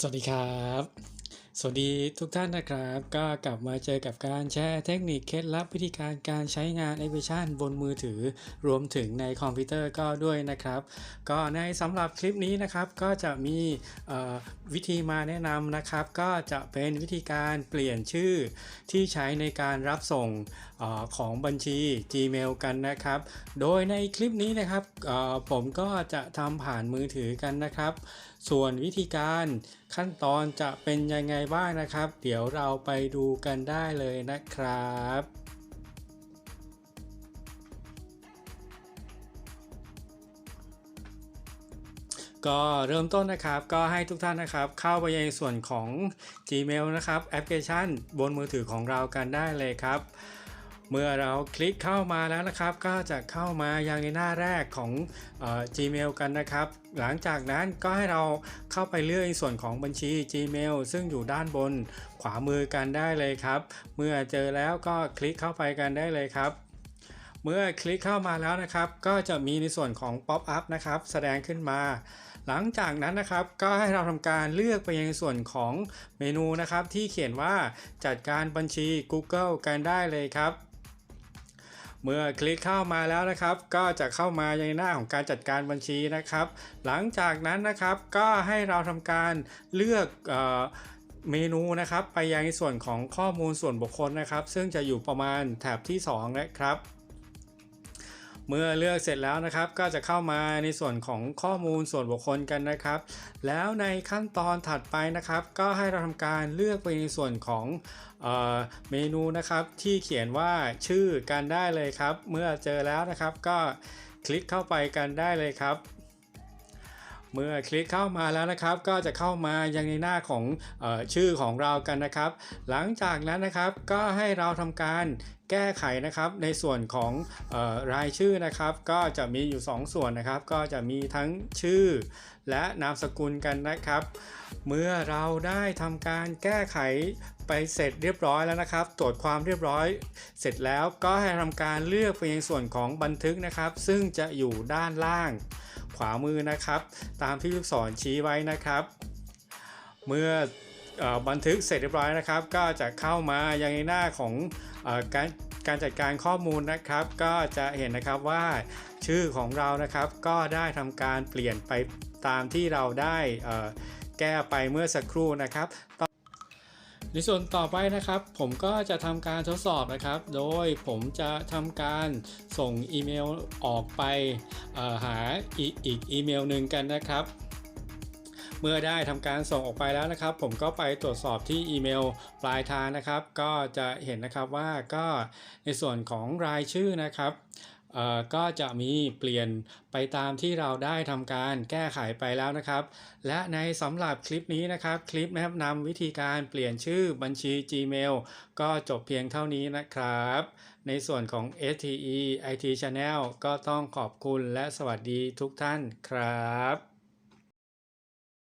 สวัสดีครับ สวัสดีทุกท่านนะครับ ก็กลับมาเจอกับการแชร์เทคนิคเคล็ดลับวิธีการการใช้งานแอปพลิเคชันบนมือถือ รวมถึงในคอมพิวเตอร์ก็ด้วยนะครับ ก็ในสำหรับคลิปนี้นะครับก็จะมีวิธีมาแนะนำนะครับ ก็จะเป็นวิธีการเปลี่ยนชื่อที่ใช้ในการรับส่งอของบัญชี Gmail กันนะครับ โดยในคลิปนี้นะครับผมก็จะทำผ่านมือถือกันนะครับ ส่วนวิธีการขั้นตอนจะเป็นยังไงบ้างนะครับ เดี๋ยวเราไปดูกันได้เลยนะครับก็เริ่มต้นนะครับก็ให้ทุกท่านนะครับเข้าไปในส่วนของ Gmail นะครับแอปพลิเคชันบนมือถือของเรากันได้เลยครับ เมื่อเราคลิกเข้ามาแล้วนะครับ ก็จะเข้ามายังในหน้าแรกของอ Gmail กันนะครับ หลังจากนั้นก็ให้เราเข้าไปเลือกในส่วนของบัญชี Gmail ซึ่งอยู่ด้านบนขวามือกันได้เลยครับ เมื่อเจอแล้วก็คลิกเข้าไปกันได้เลยครับเมื่อคลิกเข้ามาแล้วนะครับ ก็จะมีในส่วนของ Pop up นะครับ แสดงขึ้นมา หลังจากนั้นนะครับ ก็ให้เราทำการเลือกไปยังส่วนของเมนูนะครับ ที่เขียนว่าจัดการบัญชี Google กันได้เลยครับ เมื่อคลิกเข้ามาแล้วนะครับ ก็จะเข้ามาในหน้าของการจัดการบัญชีนะครับ หลังจากนั้นนะครับก็ให้เราทำการเลือกเเมนูนะครับ ไปยังในส่วนของข้อมูลส่วนบุคคลนะครับ ซึ่งจะอยู่ประมาณแถบที่ 2 นะครับ เมื่อเลือกเสร็จแล้วนะครับก็จะเข้ามาในส่วนของข้อมูลส่วนบุคคลกันนะครับ แล้วในขั้นตอนถัดไปนะครับ ก็ให้เราทำการเลือกไปในส่วนของเออเมนูนะครับ ที่เขียนว่าชื่อกันได้เลยครับ เมื่อเจอแล้วนะครับก็คลิกเข้าไปกันได้เลยครับเมื่อคลิกเข้ามาแล้วนะครับ ก็จะเข้ามายังในหน้าของออชื่อของเรากันนะครับ หลังจากนั้นนะครับก็ให้เราทำการ แก้ไขนะครับในส่วนของออรายชื่อนะครับ ก็จะมีอยู่ 2 ส่วนนะครับ ก็จะมีทั้งชื่อและนามสกุลกันนะครับ เมื่อเราได้ทำการแก้ไขไปเสร็จเรียบร้อยแล้วนะครับ ตรวจความเรียบร้อย เสร็จแล้วก็ให้ทำการเลือกไปยังส่วนของบันทึกนะครับ ซึ่งจะอยู่ด้านล่าง ขวามือนะครับ ตามที่ลูกศรชี้ไว้นะครับ เมื่ออบันทึกเสร็จเรียบร้อยนะครับ ก็จะเข้ามายังในหน้าของอการ การจัดการข้อมูลนะครับ ก็จะเห็นนะครับว่าชื่อของเรานะครับก็ได้ทำการเปลี่ยนไปตามที่เราได้แก้ไปเมื่อสักครู่นะครับในส่วนต่อไปนะครับ ผมก็จะทำการทดสอบนะครับ โดยผมจะทำการส่งอีเมลออกไปหาออีกอีเมลหนึ่งกันนะครับ เมื่อได้ทำการส่งออกไปแล้วนะครับ ผมก็ไปตรวจสอบที่อีเมลปลายทางนะครับ ก็จะเห็นนะครับว่าก็ในส่วนของรายชื่อนะครับก็จะมีเปลี่ยนไปตามที่เราได้ทำการแก้ไขไปแล้วนะครับ และในสำหรับคลิปนี้นะครับ คลิปแนะนำวิธีการเปลี่ยนชื่อบัญชี Gmail ก็จบเพียงเท่านี้นะครับ ในส่วนของ STE IT Channel ก็ต้องขอบคุณและสวัสดีทุกท่านครับ